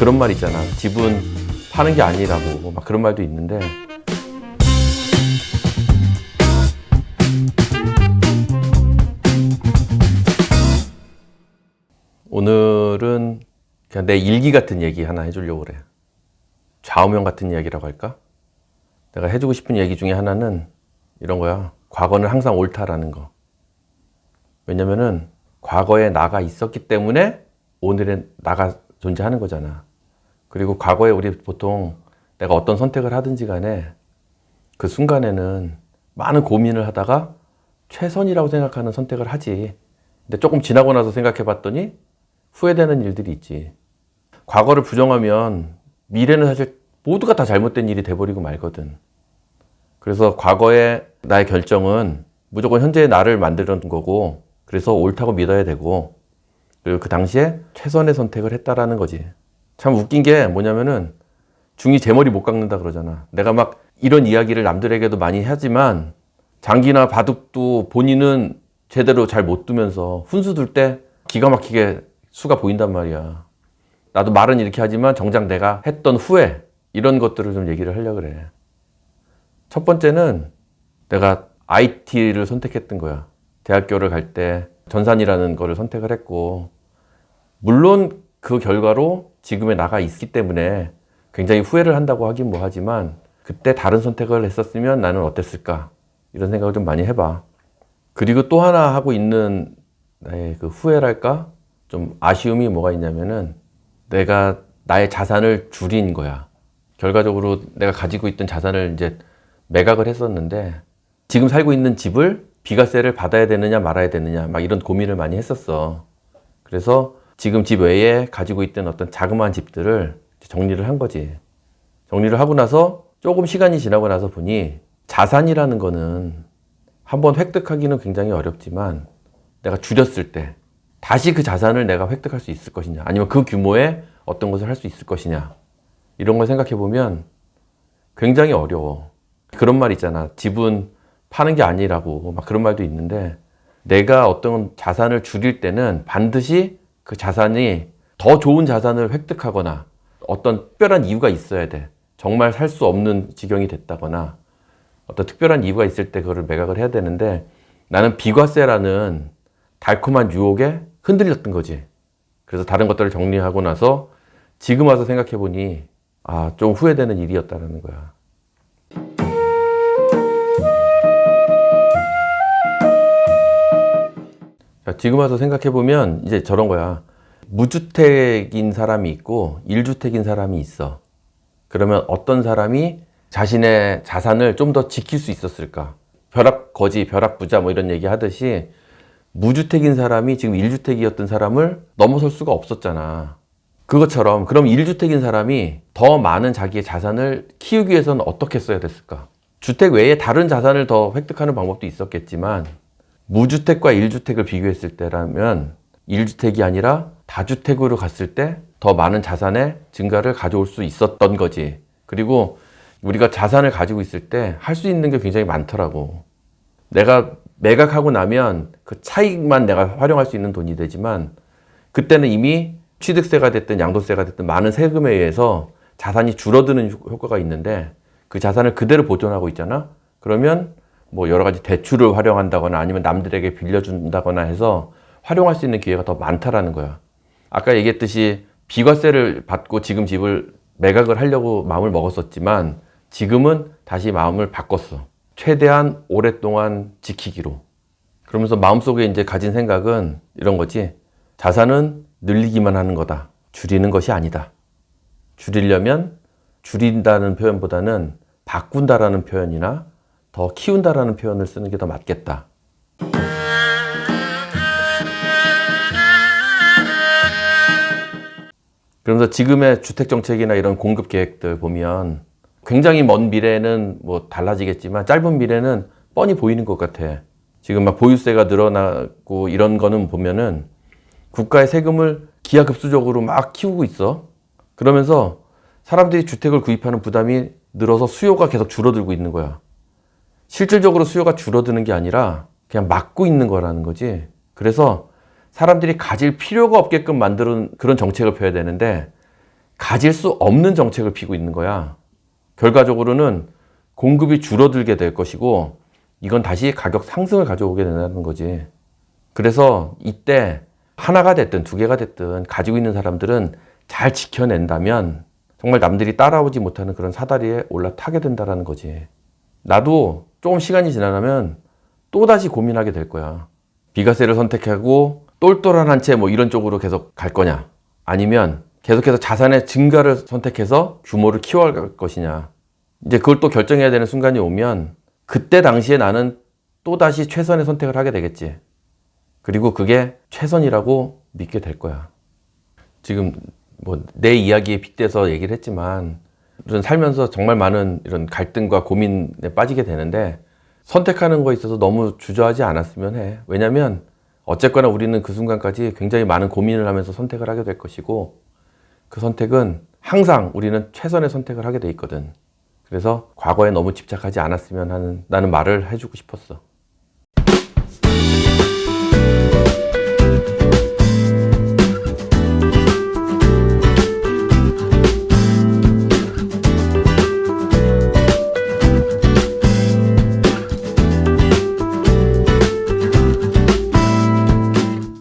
그런 말 있잖아. 집은 파는 게 아니라고 막 그런 말도 있는데 오늘은 그냥 내 일기 같은 얘기 하나 해주려고 그래. 좌우명 같은 이야기라고 할까? 내가 해주고 싶은 얘기 중에 하나는 이런 거야. 과거는 항상 옳다라는 거. 왜냐면은 과거에 나가 있었기 때문에 오늘의 나가 존재하는 거잖아. 그리고 과거에 우리 보통 내가 어떤 선택을 하든지 간에 그 순간에는 많은 고민을 하다가 최선이라고 생각하는 선택을 하지. 근데 조금 지나고 나서 생각해 봤더니 후회되는 일들이 있지. 과거를 부정하면 미래는 사실 모두가 다 잘못된 일이 돼버리고 말거든. 그래서 과거의 나의 결정은 무조건 현재의 나를 만드는 거고, 그래서 옳다고 믿어야 되고, 그리고 그 당시에 최선의 선택을 했다라는 거지. 참 웃긴 게 뭐냐면은, 중이 제 머리 못 깎는다 그러잖아. 내가 막 이런 이야기를 남들에게도 많이 하지만, 장기나 바둑도 본인은 제대로 잘 못 두면서 훈수 둘 때 기가 막히게 수가 보인단 말이야. 나도 말은 이렇게 하지만 정작 내가 했던 후회, 이런 것들을 좀 얘기를 하려고 그래. 첫 번째는 내가 IT를 선택했던 거야. 대학교를 갈 때 전산이라는 거를 선택을 했고, 물론 그 결과로 지금의 나가 있기 때문에 굉장히 후회를 한다고 하긴 뭐 하지만, 그때 다른 선택을 했었으면 나는 어땠을까? 이런 생각을 좀 많이 해봐. 그리고 또 하나 하고 있는 나의 그 후회랄까? 좀 아쉬움이 뭐가 있냐면은 내가 나의 자산을 줄인 거야. 결과적으로 내가 가지고 있던 자산을 이제 매각을 했었는데 지금 살고 있는 집을 비과세를 받아야 되느냐 말아야 되느냐 막 이런 고민을 많이 했었어. 그래서 지금 집 외에 가지고 있던 어떤 자그마한 집들을 정리를 한 거지. 정리를 하고 나서 조금 시간이 지나고 나서 보니 자산이라는 거는 한번 획득하기는 굉장히 어렵지만 내가 줄였을 때 다시 그 자산을 내가 획득할 수 있을 것이냐 아니면 그 규모의 어떤 것을 할 수 있을 것이냐 이런 걸 생각해 보면 굉장히 어려워. 그런 말 있잖아. 집은 파는 게 아니라고 막 그런 말도 있는데 내가 어떤 자산을 줄일 때는 반드시 그 자산이 더 좋은 자산을 획득하거나 어떤 특별한 이유가 있어야 돼. 정말 살 수 없는 지경이 됐다거나 어떤 특별한 이유가 있을 때 그거를 매각을 해야 되는데 나는 비과세라는 달콤한 유혹에 흔들렸던 거지. 그래서 다른 것들을 정리하고 나서 지금 와서 생각해 보니 아, 좀 후회되는 일이었다는 거야. 지금 와서 생각해 보면 이제 저런 거야. 무주택인 사람이 있고 일주택인 사람이 있어. 그러면 어떤 사람이 자신의 자산을 좀 더 지킬 수 있었을까? 벼락 거지, 벼락 부자 뭐 이런 얘기 하듯이 무주택인 사람이 지금 일주택이었던 사람을 넘어설 수가 없었잖아. 그것처럼 그럼 일주택인 사람이 더 많은 자기의 자산을 키우기 위해서는 어떻게 써야 됐을까? 주택 외에 다른 자산을 더 획득하는 방법도 있었겠지만 무주택과 일주택을 비교했을 때라면 일주택이 아니라 다주택으로 갔을 때 더 많은 자산의 증가를 가져올 수 있었던 거지. 그리고 우리가 자산을 가지고 있을 때 할 수 있는 게 굉장히 많더라고. 내가 매각하고 나면 그 차익만 내가 활용할 수 있는 돈이 되지만 그때는 이미 취득세가 됐든 양도세가 됐든 많은 세금에 의해서 자산이 줄어드는 효과가 있는데 그 자산을 그대로 보존하고 있잖아. 그러면 뭐 여러 가지 대출을 활용한다거나 아니면 남들에게 빌려준다거나 해서 활용할 수 있는 기회가 더 많다라는 거야. 아까 얘기했듯이 비과세를 받고 지금 집을 매각을 하려고 마음을 먹었었지만 지금은 다시 마음을 바꿨어. 최대한 오랫동안 지키기로. 그러면서 마음속에 이제 가진 생각은 이런 거지. 자산은 늘리기만 하는 거다. 줄이는 것이 아니다. 줄이려면 줄인다는 표현보다는 바꾼다라는 표현이나 더 키운다라는 표현을 쓰는 게 더 맞겠다. 그러면서 지금의 주택 정책이나 이런 공급 계획들 보면 굉장히 먼 미래는 뭐 달라지겠지만 짧은 미래는 뻔히 보이는 것 같아. 지금 막 보유세가 늘어나고 이런 거는 보면은 국가의 세금을 기하급수적으로 막 키우고 있어. 그러면서 사람들이 주택을 구입하는 부담이 늘어서 수요가 계속 줄어들고 있는 거야. 실질적으로 수요가 줄어드는 게 아니라 그냥 막고 있는 거라는 거지. 그래서 사람들이 가질 필요가 없게끔 만드는 그런 정책을 펴야 되는데 가질 수 없는 정책을 피고 있는 거야. 결과적으로는 공급이 줄어들게 될 것이고 이건 다시 가격 상승을 가져오게 된다는 거지. 그래서 이때 하나가 됐든 두 개가 됐든 가지고 있는 사람들은 잘 지켜낸다면 정말 남들이 따라오지 못하는 그런 사다리에 올라타게 된다라는 거지. 나도 조금 시간이 지나면 또다시 고민하게 될 거야. 비과세를 선택하고 똘똘한 한 채 뭐 이런 쪽으로 계속 갈 거냐? 아니면 계속해서 자산의 증가를 선택해서 규모를 키워갈 것이냐? 이제 그걸 또 결정해야 되는 순간이 오면 그때 당시에 나는 또다시 최선의 선택을 하게 되겠지. 그리고 그게 최선이라고 믿게 될 거야. 지금 뭐 내 이야기에 빗대서 얘기를 했지만 이런 살면서 정말 많은 이런 갈등과 고민에 빠지게 되는데 선택하는 거에 있어서 너무 주저하지 않았으면 해. 왜냐면 어쨌거나 우리는 그 순간까지 굉장히 많은 고민을 하면서 선택을 하게 될 것이고 그 선택은 항상 우리는 최선의 선택을 하게 돼 있거든. 그래서 과거에 너무 집착하지 않았으면 하는 나는 말을 해주고 싶었어.